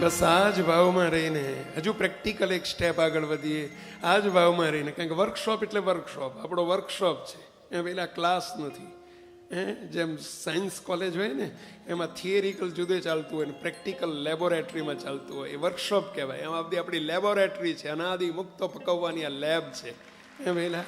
બસ આ જ ભાવમાં રહીને હજુ પ્રેક્ટિકલ એક સ્ટેપ આગળ વધીએ. આ જ ભાવમાં રહીને, કારણ કે વર્કશોપ એટલે વર્કશોપ આપણો વર્કશોપ છે. એ પહેલાં ક્લાસ નથી. હે? જેમ સાયન્સ કોલેજ હોય ને, એમાં થિયરિકલ જુદે ચાલતું હોય ને પ્રેક્ટિકલ લેબોરેટરીમાં ચાલતું હોય. એ વર્કશોપ કહેવાય. એમાં બધી આપણી લેબોરેટરી છે. અનાદિ મુક્તો પકવવાની આ લેબ છે. એ પહેલાં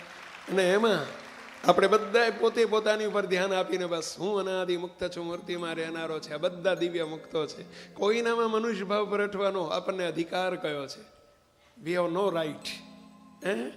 અને એમાં આપણે બધાએ પોતે પોતાની ઉપર ધ્યાન આપીને બસ હું અનાદિ મુક્ત છું મૂર્તિમાં રહેનારો છે. આ બધા દિવ્ય મુક્તો છે. કોઈનામાં મનુષ્ય ભાવ પરઠવાનો આપણને અધિકાર કયો છે? વી હેવ નો રાઈટ હે?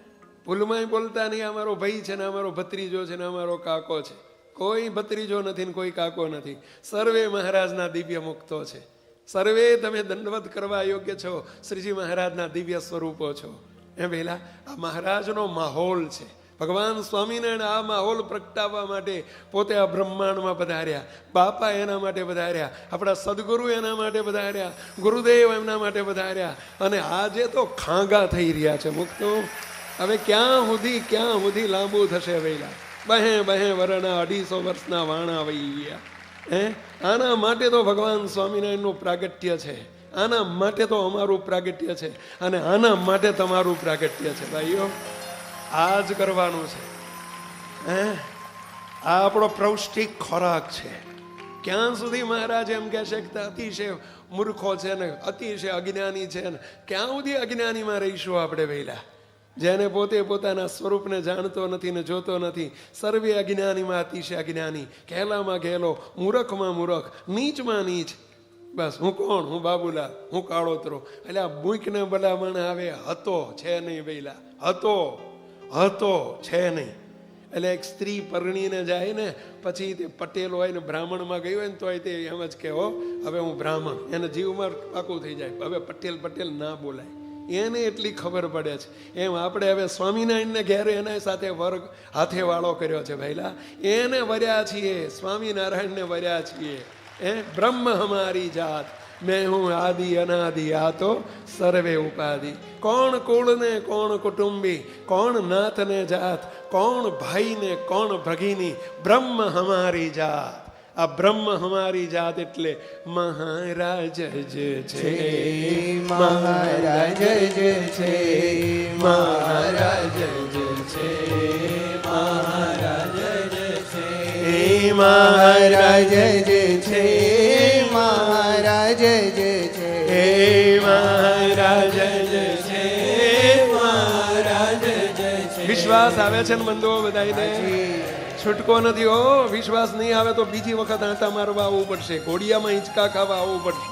ભૂલમાંય બોલતા નહીં અમારો ભાઈ છે ને અમારો ભત્રીજો છે ને અમારો કાકો છે. કોઈ ભત્રીજો નથી ને કોઈ કાકો નથી. સર્વે મહારાજના દિવ્ય મુક્તો છે. સર્વે તમે દંડવત કરવા યોગ્ય છો. શ્રીજી મહારાજના દિવ્ય સ્વરૂપો છો. એ પહેલાં આ મહારાજનો માહોલ છે. ભગવાન સ્વામિનારાયણ આ માહોલ પ્રગટાવવા માટે પોતે આ બ્રહ્માંડમાં પધાર્યા. બાપા એના માટે પધાર્યા. આપણા સદગુરુ એના માટે પધાર્યા. ગુરુદેવ એમના માટે પધાર્યા. અને આજે તો ખાંગા થઈ રહ્યા છે મુક્તો. હવે ક્યાં સુધી ક્યાં સુધી લાંબુ થશે વહેલા બહે બહે વરના અઢીસો વર્ષના વાણા વહી ગયા. હે? આના માટે તો ભગવાન સ્વામિનારાયણનું પ્રાગટ્ય છે. આના માટે તો અમારું પ્રાગટ્ય છે. અને આના માટે તમારું પ્રાગટ્ય છે. ભાઈઓ આ જ કરવાનું છે. હે? આ આપણો પૌષ્ટિક ખોરાક છે. ક્યાં સુધી મહારાજ એમ કહે છે કે અતિશય મૂર્ખો છે ને અતિશય અજ્ઞાની છે ને ક્યાં સુધી અજ્ઞાનીમાં રહીશું આપણે વહેલા? જેને પોતે પોતાના સ્વરૂપને જાણતો નથી ને જોતો નથી સર્વે અજ્ઞાનીમાં અતિશય અજ્ઞાની. ઘેલામાં ઘેલો મૂર્ખમાં મૂરખ નીચમાં નીચ. બસ હું કોણ? હું બાબુલા હું કાળોતરો. એટલે આ બૂકને ભલામણ આવે હતો છે નહીં વહેલા. હતો. હતો, છે નહીં. એટલે એક સ્ત્રી પરણીને જાય ને, પછી તે પટેલ હોય ને બ્રાહ્મણમાં ગયું હોય ને તો તે એમ જ કહેવો હવે હું બ્રાહ્મણ. એને જીવમાં પાકું થઈ જાય. હવે પટેલ પટેલ ના બોલાય. એને એટલી ખબર પડે છે. એમ આપણે હવે સ્વામિનારાયણને ઘેરે એના સાથે વર્ગ હાથે વાળો કર્યો છે ભાઈલા. એને વર્યા છીએ, સ્વામિનારાયણને વર્યા છીએ. એ બ્રહ્મ હમારી જાત. મેં હું આદિ અનાદિ આ તો સર્વે ઉપાધિ કોણ કુળ ને કોણ કુટુંબી કોણ નાથ ને જાત કોણ ભાઈ ને કોણ ભગીની બ્રહ્મ હમારી જાત આ બ્રહ્મ હમારી જાત એટલે મહારાજ જ છે મહારાજ જ છે મહારાજ જ છે મહારાજ જ છે એ મહારાજ જ છે મહારાજ જ છે હે મહારાજ જ છે મહારાજ જ છે વિશ્વાસ આવે છે ને બંધુઓ બધાને છૂટકો નથી, હો. વિશ્વાસ નહીં આવે તો બીજી વખત આંટા મારવા આવવું પડશે. ઘોડિયામાં હિંચકા ખાવા આવવું પડશે.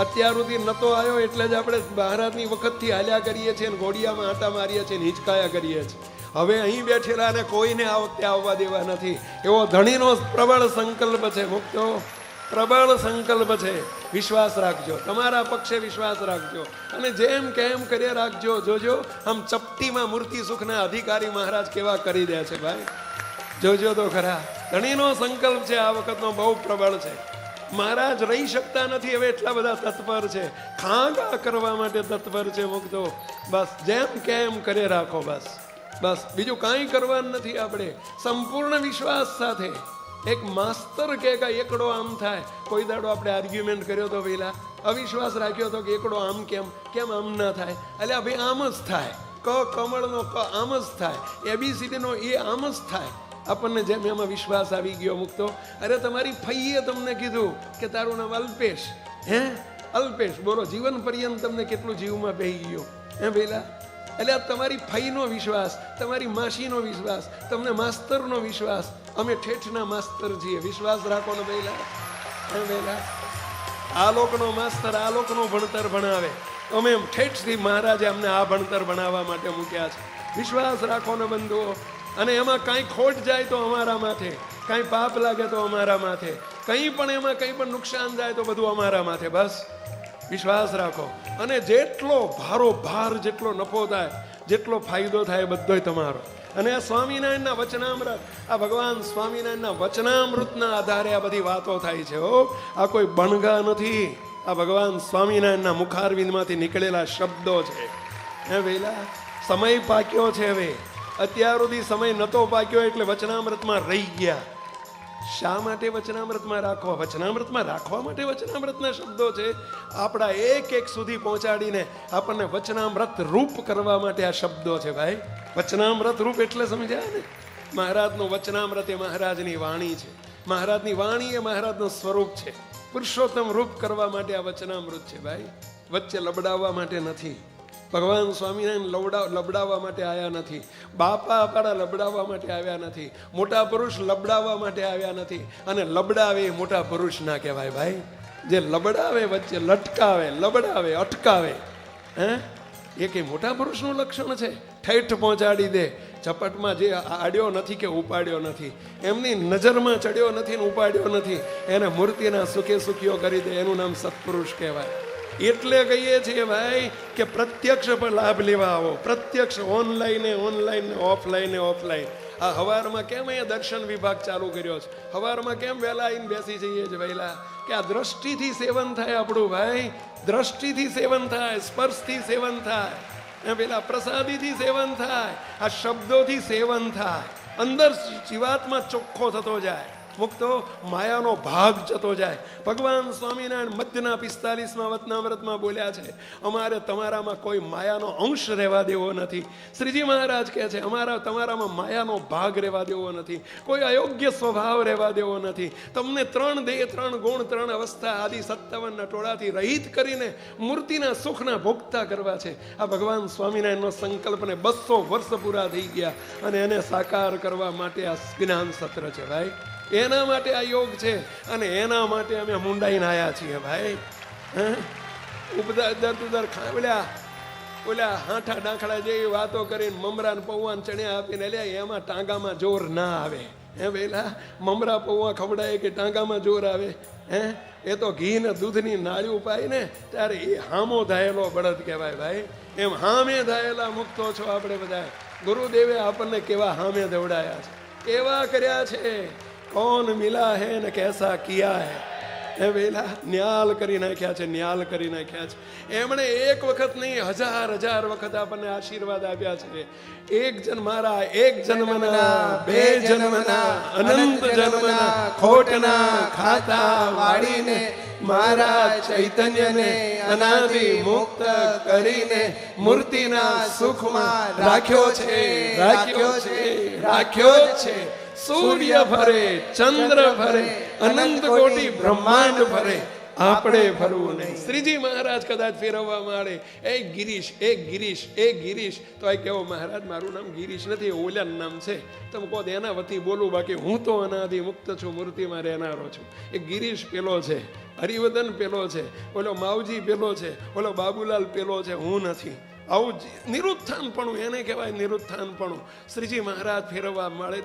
અત્યાર સુધી નતો આવ્યો એટલે જ આપણે મહારાજની વખતથી હાલ્યા કરીએ છીએ ને ઘોડિયામાં આંટા મારીએ છીએ ને હિંચકાયા કરીએ છીએ. હવે અહીં બેઠેલા ને કોઈને આ વખતે આવવા દેવા નથી. એવો ધણીનો પ્રબળ સંકલ્પ છે મુક્તો પ્રબળ સંકલ્પ છે. વિશ્વાસ રાખજો. તમારા પક્ષે વિશ્વાસ રાખજો. અને જેમ કેમ કર્યા રાખજો. જોજો, આમ ચપટીમાં મૂર્તિ સુખના અધિકારી મહારાજ કેવા કરી દે છે ભાઈ. જોજો તો ખરા. ધણીનો સંકલ્પ છે, આ વખતનો બહુ પ્રબળ છે. મહારાજ રહી શકતા નથી, હવે એટલા બધા તત્પર છે. ખાંગા કરવા માટે તત્પર છે મુક્તો બસ, જેમ કેમ કરે રાખો બસ. બસ, બીજું કાંઈ કરવાનું નથી આપણે. સંપૂર્ણ વિશ્વાસ સાથે. એક માસ્તર કે એકડો આમ થાય. કોઈ દાડો આપણે આર્ગ્યુમેન્ટ કર્યો તો પેલા. અવિશ્વાસ રાખ્યો તો કે એકડો આમ કેમ? કેમ આમ ના થાય? એટલે ભાઈ આમ જ થાય. ક કમળનો ક આમ જ થાય. એબીસીડીનો એ આમ જ થાય. આપણને જેમ એમાં વિશ્વાસ આવી ગયો મુક્તો. અરે તમારી ફઈએ તમને કીધું કે તારું નામ અલ્પેશ. હે? અલ્પેશ, બોલો, જીવન પર્યંત તમને કેટલું જીવમાં બેહી ગયો? હે પેલા? એટલે આ તમારી ફઈનો વિશ્વાસ, તમારી માસીનો વિશ્વાસ, તમને માસ્તરનો વિશ્વાસ અમે ઠેઠના માસ્તર છીએ. વિશ્વાસ રાખો ને પહેલા હે પહેલા આ લોકનો માસ્તર, આ લોકનો ભણતર ભણાવે. અમે એમ ઠેઠથી મહારાજે અમને આ ભણતર ભણાવવા માટે મૂક્યા છે. વિશ્વાસ રાખો ને બંધુઓ. અને એમાં કાંઈ ખોટ જાય તો અમારા માથે. કાંઈ પાપ લાગે તો અમારા માથે. કંઈ પણ એમાં કંઈ પણ નુકસાન જાય તો બધું અમારા માથે. બસ. વિશ્વાસ રાખો. અને જેટલો ભારો ભાર, જેટલો નફો થાય, જેટલો ફાયદો થાય બધોય તમારો. અને આ સ્વામિનારાયણના વચનામૃત, આ ભગવાન સ્વામિનારાયણના વચનામૃતના આધારે આ બધી વાતો થાય છે હો. આ કોઈ બણગા નથી. આ ભગવાન સ્વામિનારાયણના મુખારવિંદમાંથી નીકળેલા શબ્દો છે. હે વેલા, સમય પાક્યો છે હવે. અત્યાર સુધી સમય નતો પાક્યો એટલે વચનામૃતમાં રહી ગયા. શા માટે વચનામૃતમાં રાખવા? વચનામૃતમાં રાખવા માટે વચનામૃતના શબ્દો છે. આપણા એક એક સુધી પહોંચાડીને આપણને વચનામૃત રૂપ કરવા માટે આ શબ્દો છે ભાઈ. વચનામૃત રૂપ એટલે સમજ્યા ને? મહારાજનું વચનામૃત એ મહારાજની વાણી છે. મહારાજની વાણી એ મહારાજનું સ્વરૂપ છે. પુરુષોત્તમ રૂપ કરવા માટે આ વચનામૃત છે ભાઈ. વચ્ચે લબડાવવા માટે નથી. ભગવાન સ્વામિનારાયણ લવડા, લબડાવવા માટે આવ્યા નથી. બાપા આપણા લબડાવવા માટે આવ્યા નથી. મોટા પુરુષ લબડાવવા માટે આવ્યા નથી. અને લબડાવે એ મોટા પુરુષ ના કહેવાય ભાઈ. જે લબડાવે વચ્ચે લટકાવે, લબડાવે, અટકાવે, હે? એ કંઈ મોટા પુરુષનું લક્ષણ છે. ઠેઠ પહોંચાડી દે. ઝપટમાં જે આડ્યો નથી કે ઉપાડ્યો નથી. એમની નજરમાં ચડ્યો નથી ને ઉપાડ્યો નથી. એને મૂર્તિના સુખે સુખીઓ કરી દે. એનું નામ સત્પુરુષ કહેવાય. એટલે કહીએ છીએ ભાઈ કે પ્રત્યક્ષ પર લાભ લેવા આવો. પ્રત્યક્ષ ઓનલાઈને ઓનલાઈન ઓફલાઈન ઓફલાઈન આ હવારમાં કેમ અહીંયા દર્શન વિભાગ ચાલુ કર્યો છે? હવારમાં કેમ વહેલા આવીને બેસી જઈએ છે વહેલા? કે આ દ્રષ્ટિથી સેવન થાય આપણું ભાઈ. દ્રષ્ટિથી સેવન થાય, સ્પર્શથી સેવન થાય. પેલા પ્રસાદીથી સેવન થાય, આ શબ્દોથી સેવન થાય. અંદર જીવાતમાં ચોખ્ખો થતો જાય. મુક્તો માયાનો ભાગ જતો જાય. ભગવાન સ્વામિનારાયણ મધ્યના પિસ્તાલીસમાં વતનાવ્રતમાં બોલ્યા છે, અમારે તમારામાં કોઈ માયાનો અંશ રહેવા દેવો નથી. શ્રીજી મહારાજ કહે છે, અમારા, તમારામાં માયાનો ભાગ રહેવા દેવો નથી. કોઈ અયોગ્ય સ્વભાવ રહેવા દેવો નથી. તમને ત્રણ દેહ, ત્રણ ગુણ, ત્રણ અવસ્થા આદિ સત્તાવનના ટોળાથી રહિત કરીને મૂર્તિના સુખના ભોગતા કરવા છે. આ ભગવાન સ્વામિનારાયણનો સંકલ્પને બસો વર્ષ પૂરા થઈ ગયા અને એને સાકાર કરવા માટે આ જ્ઞાન સત્ર છે, ભાઈ. એના માટે આ યોગ છે અને એના માટે અમે મુંડાઈને આવ્યા છીએ ભાઈ. હે? ઉપદાર દર ઉદર ખાવડ્યા ઓલા હાંઠા ડાંખડા જેવી વાતો કરીને મમરાને પૌવાન ચણ્યા આપીને લે એમાં ટાંગામાં જોર ના આવે. હે વેલા? મમરા, પૌવા ખવડાય કે ટાંગામાં જોર આવે? હે? એ તો ઘી ને દૂધની નાળી ઉપાય ને ત્યારે એ હામો ધાયેલો બળદ કહેવાય ભાઈ. એમ હામે ધાયેલા મુક્તો છો આપણે બધા. ગુરુદેવે આપણને કેવા હામે દવડાયા છે. કેવા કર્યા છે? કોણ મિલા હે ને કેસા કિયા હે એ વેલા ન્યાલ કરી નાખ્યા છે ન્યાલ કરી નાખ્યા છે એમણે એક વખત નહીં હજાર હજાર વખત આપણને આશીર્વાદ આપ્યા છે એક જન્મારા એક જન્મના બે જન્મના અનંત જન્મના ખોટના ખાતા વાળીને મારા ચૈતન્યને અનાદિ મુક્ત કરીને મૂર્તિના સુખમાં રાખ્યો છે રાખ્યો છે રાખ્યો છે સૂર્ય ફરે, ચંદ્ર ફરે, અનંત કોટી બ્રહ્માંડ ફરે. આપણે ફરવું નહીં. શ્રીજી મહારાજ કદાચ ફેરવવા માંડે. એ ગિરીશ એ ગિરીશ એ ગિરીશ. તો આ કેવો મહારાજ, મારું નામ ગિરીશ નથી, ઓલાનું નામ છે. તમે કહો એના વતી બોલું, બાકી હું તો અનાદિ મુક્ત છું, મૂર્તિમાં રહેનારો છું. એ ગિરીશ પેલો છે, હરિવદન પેલો છે, ઓલો માવજી પેલો છે, ઓલો બાબુલાલ પેલો છે, હું નથી. આવું નિરુત્થાનપણું, એને કહેવાય નિરુત્થાનપણું. શ્રીજી મહારાજ ફેરવવા મળે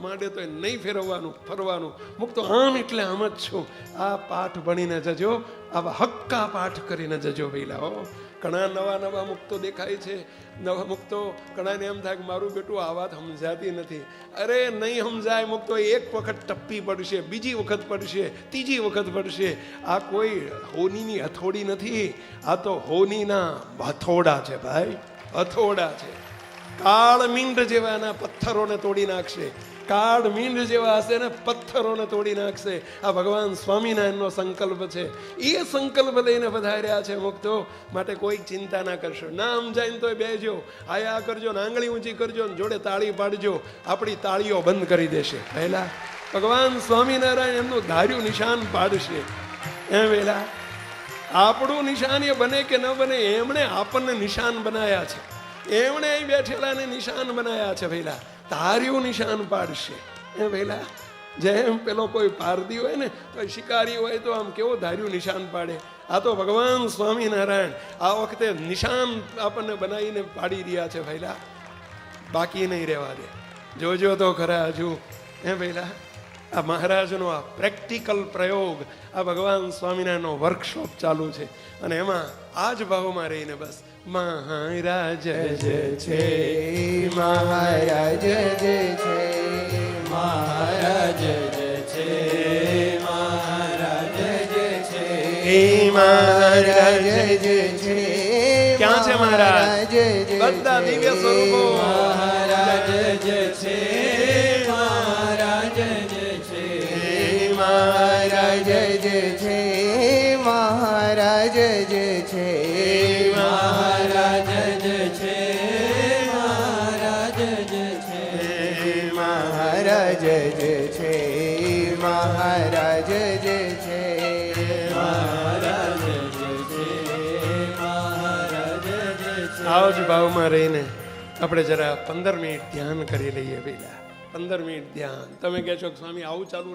માંડે તો નહીં ફેરવવાનું, ફરવાનું. મુક્ત આમ એટલે આમ જ છું. આ પાઠ ભણીને જજો, આવા હક્કા પાઠ કરીને જજો ભઈલા હો. ઘણા નવા નવા મુક્તો દેખાય છે. નવા મુક્તો ઘણાને એમ થાય કે મારું બેટું આ વાત સમજાતી નથી. અરે નહીં સમજાય મુક્તો, એક વખત ટપ્પી પડશે, બીજી વખત પડશે, ત્રીજી વખત પડશે. આ કોઈ હોનીની હથોડી નથી. આ તો હોનીના હથોડા છે ભાઈ. હથોડા છે. કાળ મીંડ જેવા એના પથ્થરોને તોડી નાખશે. કાળ મીંડ જેવા હશે ને પથ્થરોને તોડી નાખશે. આ ભગવાન સ્વામિનારાયણનો સંકલ્પ છે. એ સંકલ્પ લઈને વધાર્યા છે મુક્તો માટે કોઈ ચિંતા ના કરશો. ના સમજાય તો બેજો આયા કરજો ને આંગળી ઊંચી કરજો ને જોડે તાળી પાડજો. આપણી તાળીઓ બંધ કરી દેશે. પહેલા ભગવાન સ્વામિનારાયણ એમનું ધાર્યું નિશાન પાડશે. એમ વેલા, આપણું નિશાન એ બને કે ન બને એમણે આપણને નિશાન બનાયા છે. એમણે અહીં બેઠેલાને નિશાન બનાયા છે ભઈલા તાર્યું નિશાન પાડશે. એ ભઈલા જેમ પેલો કોઈ પારદી હોય ને તો શિકારી હોય તો આમ કેવો ધાર્યું નિશાન પાડે? આ તો ભગવાન સ્વામિનારાયણ આ વખતે નિશાન આપણને બનાવીને પાડી રહ્યા છે ભઈલા બાકી નહીં રહેવા દે. જોજો તો ખરા હજુ. હે ભઈલા આ મહારાજનો આ પ્રેક્ટિકલ પ્રયોગ, આ ભગવાન સ્વામિનારાયણનો વર્કશોપ ચાલુ છે. અને એમાં આ જ ભાવમાં રહીને બસ મહારાજ જય છે મહારાજ જય છે મહારાજ જય છે મહારાજ જય છે મહારાજ જય છે ક્યાં છે મહારાજ? બધા દિવ્ય સ્વરૂપો મહારાજ જય છે મહારાજ જે છે મહારાજ જે છે. મહારાજ જે છે મહારાજ જે છે. આવો જ ભાવમાં રહીને આપણે જરા પંદર મિનિટ ધ્યાન કરી લઈએ પેલા પંદર મિનિટ ધ્યાન. તમે કહે છો કે સ્વામી આવું ચાલુ